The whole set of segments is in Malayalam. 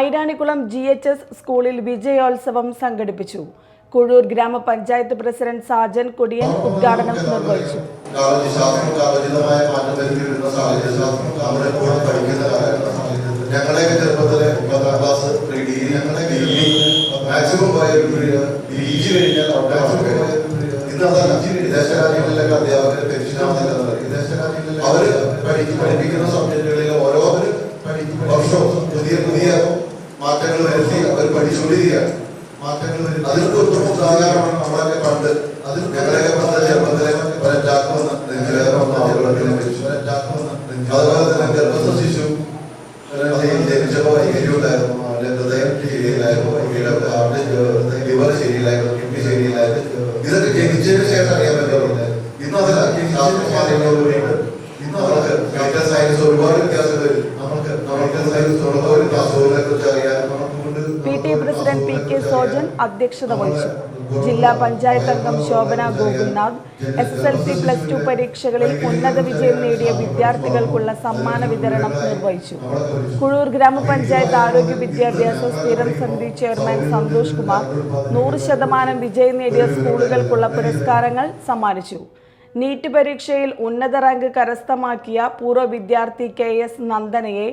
ഐരാണിക്കുളം ജി എച്ച് എസ് സ്കൂളിൽ വിജയോത്സവം സംഘടിപ്പിച്ചു. കുഴൂർ ഗ്രാമപഞ്ചായത്ത് പ്രസിഡന്റ് സാജൻ കൊടിയൻ ഉദ്ഘാടനം നിർവഹിച്ചു. ഞങ്ങളെ പഠിക്കുന്ന ചെറുപ്പത്തിലെ ഒമ്പതാം ക്ലാസ് പ്രീ ഡിഗ്രി ഞങ്ങളുടെ ഡിഗ്രി മാക്സിമം പോയ ഒരു പി ജി കഴിഞ്ഞാൽ അവിടെ ഇന്ന് അതല്ല വിദേശ രാജ്യങ്ങളിലൊക്കെ അധ്യാപകർ പെൻഷനാവുന്നില്ല വിദേശ രാജ്യങ്ങളിൽ അവർ പഠിക്കും പഠിപ്പിക്കുന്ന സബ്ജക്റ്റുകളിൽ ഓരോ വർഷവും പുതിയ പുതിയ മാറ്റങ്ങൾ വരുത്തി അവർ പഠിച്ചുകൊണ്ടിരിക്കുകയാണ് മാറ്റങ്ങൾ വരുത്തി അതിനൊക്കെ ഉത്തമ നമ്മളൊക്കെ പണ്ട്. അത് ഞങ്ങളെയൊക്കെ പണ്ട് ചെറുപ്പത്തിലെ ഒരറ്റാക്കുമെന്ന് നെഞ്ചിലേറെ വന്ന ആളുകളൊക്കെ മരിച്ചു ഒരറ്റാക്കുമെന്ന് അതുപോലെ തന്നെ ഗർഭസ്ഥ ശിശു ജനിച്ചപ്പോൾ വൈകല്യമുണ്ടായിരുന്നു. അവന്റെ ഹൃദയം ശരിയില്ലായിരുന്നു. വൈകല്യം ഹാർട്ട് ലിവർ ശരിയില്ലായിരുന്നു. കിഡ്നി ശരിയില്ലായിരുന്നു. ഇതൊക്കെ ജനിച്ചതിന് ശേഷം അറിയാൻ പറ്റുള്ളൂ ഇന്ന് അതല്ല ശാസ്ത്രമാധ്യമങ്ങളോടുകൂടിയിട്ട് ഇന്ന് നമുക്ക് ഡാറ്റാ സയൻസ് ഒരുപാട് വ്യത്യാസം വരും. നമ്മൾക്ക് നമുക്ക് സയൻസ് ഉള്ള P T president P K Sojan അധ്യക്ഷത വഹിച്ചു. ജില്ലാ പഞ്ചായത്ത് അംഗം Shobhana Gokulnath S S L C plus two പരീക്ഷകളിൽ ഉന്നത വിജയം നേടിയ വിദ്യാർത്ഥികൾക്കുള്ള സമ്മാന വിതരണം നിർവഹിച്ചു. കുഴൂർ ഗ്രാമപഞ്ചായത്ത് ആരോഗ്യ വിദ്യാഭ്യാസ സ്ഥിരം സമിതി ചെയർമാൻ സന്തോഷ് കുമാർ നൂറ് ശതമാനം വിജയം നേടിയ സ്കൂളുകൾക്കുള്ള പുരസ്കാരങ്ങൾ സമ്മാനിച്ചു. നീറ്റ് പരീക്ഷയിൽ ഉന്നത റാങ്ക് കരസ്ഥമാക്കിയ പൂർവ വിദ്യാർത്ഥി കെ എസ് നന്ദനയെ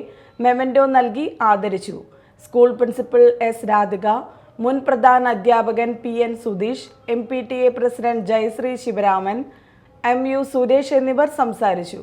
മെമൻഡോ നൽകി ആദരിച്ചു. സ്കൂൾ പ്രിൻസിപ്പൽ എസ് രാധിക മുൻ പ്രധാന അധ്യാപകൻ P N Sudheesh M P T A president Jayasree Sivaraman M U Suresh എന്നിവർ സംസാരിച്ചു.